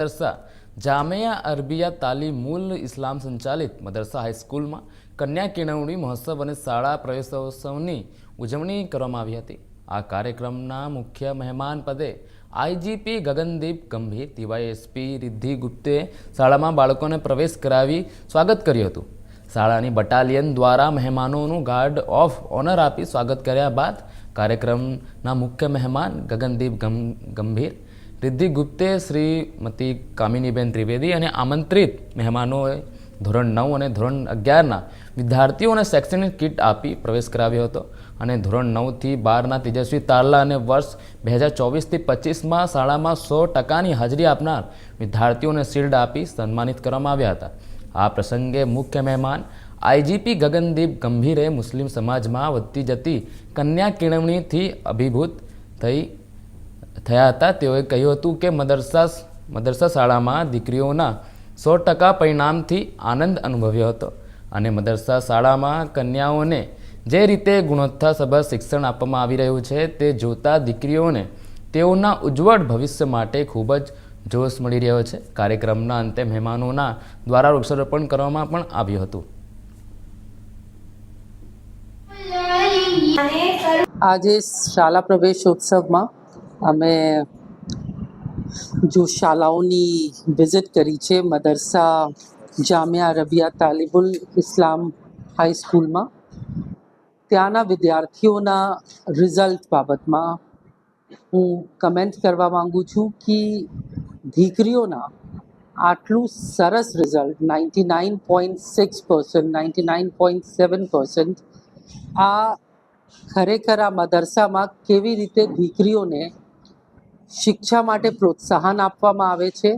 Madrasa. Jamia Arabia Talimul ઇસ્લામ સંચાલિત મદરસા હાઈસ્કૂલમાં કન્યા કેળવણી મહોત્સવ અને શાળા પ્રવેશોત્સવની ઉજવણી કરવામાં આવી હતી. આ કાર્યક્રમના મુખ્ય મહેમાન પદે આઈજીપી ગગનદીપ ગંભીર, ટીવાયએસપી રિદ્ધિ ગુપ્તે શાળામાં બાળકોને પ્રવેશ કરાવી સ્વાગત કર્યું હતું. શાળાની બટાલિયન દ્વારા મહેમાનોનું ગાર્ડ ઓફ ઓનર આપી સ્વાગત કર્યા બાદ કાર્યક્રમના મુખ્ય મહેમાન ગગનદીપ ગંભીર રિદ્ધિ ગુપ્તે શ્રીમતી કામિનીબેન ત્રિવેદી અને આમંત્રિત મહેમાનોએ ધોરણ નવ અને ધોરણ અગિયારના વિદ્યાર્થીઓને શૈક્ષણિક કિટ આપી પ્રવેશ કરાવ્યો હતો. અને ધોરણ નવથી બારના તેજસ્વી તારલા અને વર્ષ બે હજાર ચોવીસથી પચીસમાં શાળામાં સો ટકાની હાજરી આપનાર વિદ્યાર્થીઓને શિલ્ડ આપી સન્માનિત કરવામાં આવ્યા હતા. આ પ્રસંગે મુખ્ય મહેમાન આઈજીપી ગગનદીપ ગંભીરે મુસ્લિમ સમાજમાં વધતી જતી કન્યા કેળવણીથી અભિભૂત થઈ થયા હતા. તેઓએ કહ્યું હતું કે મદરસા મદરસા શાળામાં દીકરીઓના સો ટકા પરિણામથી આનંદ અનુભવ્યો હતો અને મદરસા શાળામાં કન્યાઓને જે રીતે ગુણવત્તાસભર શિક્ષણ આપવામાં આવી રહ્યું છે તે જોતા દીકરીઓને તેઓના ઉજ્જવળ ભવિષ્ય માટે ખૂબ જ જોશ મળી રહ્યો છે. કાર્યક્રમના અંતે મહેમાનોના દ્વારા વૃક્ષારોપણ કરવામાં પણ આવ્યું હતું. આજે શાળા પ્રવેશોત્સવમાં અમે જો શાળાઓની વિઝિટ કરી છે, મદરસા, જામિયા રબિયા તાલિબુલ ઇસ્લામ હાઈસ્કૂલમાં ત્યાંના વિદ્યાર્થીઓના રિઝલ્ટ બાબતમાં હું કમેન્ટ કરવા માગું છું કે દીકરીઓના આટલું સરસ result ninety nine point six percent ninety nine point seven percent આ ખરેખર આ મદરસામાં કેવી રીતે દીકરીઓને શિક્ષા માટે પ્રોત્સાહન આપવામાં આવે છે.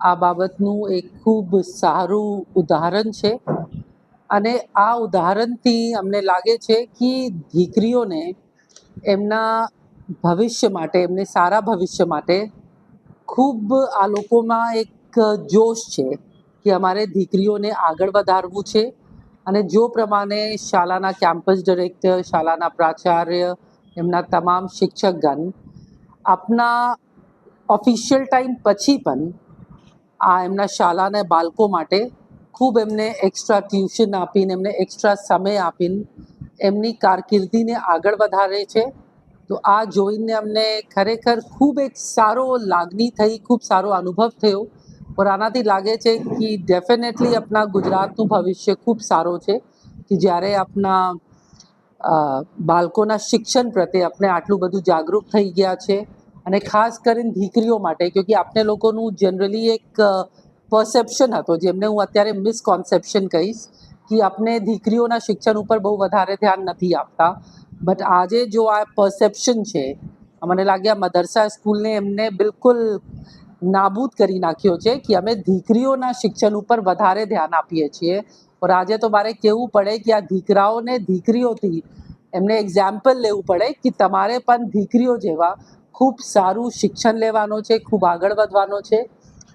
આ બાબતનું એક ખૂબ સારું ઉદાહરણ છે. અને આ ઉદાહરણથી અમને લાગે છે કે દીકરીઓને એમના ભવિષ્ય માટે, એમને સારા ભવિષ્ય માટે ખૂબ આ લોકોમાં એક જોશ છે કે અમારે દીકરીઓને આગળ વધારવું છે. અને જો પ્રમાણે શાળાના કેમ્પસ ડિરેક્ટર, શાળાના પ્રાચાર્ય, એમના તમામ શિક્ષકગણ આપના ઓફિશિયલ ટાઈમ પછી પણ આ એમના શાળાના બાળકો માટે ખૂબ એમને એક્સ્ટ્રા ટ્યુશન આપીને, એમને એક્સ્ટ્રા સમય આપીને, એમની કારકિર્દીને આગળ વધારે છે. તો આ જોઈને અમને ખરેખર ખૂબ એક સારો લાગણી થઈ, ખૂબ સારો અનુભવ થયો. પણ આનાથી લાગે છે કે ડેફિનેટલી આપણા ગુજરાતનું ભવિષ્ય ખૂબ સારો છે કે જ્યારે આપણા બાળકોના શિક્ષણ પ્રત્યે આપણે આટલું બધું જાગૃત થઈ ગયા છે. અને ખાસ કરીને દીકરીઓ માટે, ક્યોંકि આપણે લોકોનું જનરલી એક પરસેપ્શન હતો, જેમને હું અત્યારે મિસકોન્સેપ્શન કહીશ, કે આપણે દીકરીઓના શિક્ષણ ઉપર બહુ વધારે ધ્યાન નથી આપતા. બટ આજે જો આ પરસેપ્શન છે, મને લાગે આ મદરસા સ્કૂલને એમને બિલકુલ નાબૂદ કરી નાખ્યો છે કે અમે દીકરીઓના શિક્ષણ ઉપર વધારે ધ્યાન આપીએ છીએ. પણ આજે તો મારે કહેવું પડે કે આ દીકરાઓને દીકરીઓથી એમને એક્ઝામ્પલ લેવું પડે કે તમારે પણ દીકરીઓ જેવા ખૂબ સારું શિક્ષણ લેવાનો છે, ખૂબ આગળ વધવાનો છે.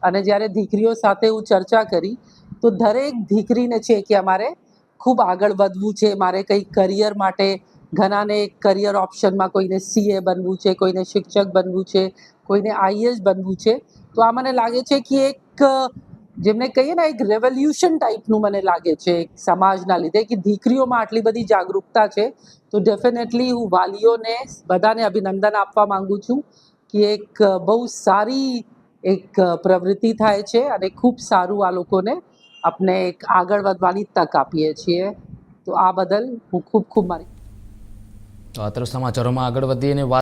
અને જ્યારે દીકરીઓ સાથે હું ચર્ચા કરી, તો દરેક દીકરીને છે કે અમારે ખૂબ આગળ વધવું છે, મારે કંઈક કરિયર માટે ઘણાને કરિયર ઓપ્શનમાં કોઈને સીએ બનવું છે, કોઈને શિક્ષક બનવું છે, કોઈને આઈએસ બનવું છે. તો આ મને લાગે છે કે એક જેમને કહીએ ને, એક રેવોલ્યુશન ટાઈપનું મને લાગે છે સમાજના લીધે કે દીકરીઓમાં આટલી બધી જાગૃતતા છે. તો ડેફિનેટલી હું વાલીઓને બધાને અભિનંદન આપવા માંગુ છું કે એક બહુ સારી એક પ્રવૃત્તિ થાય છે અને ખૂબ સારું આ લોકોને આપણે એક આગળ વધવાની તક આપીએ છીએ. તો આ બદલ હું ખૂબ ખૂબ મારી તો આ સમાચારોમાં આગળ વધીને વાત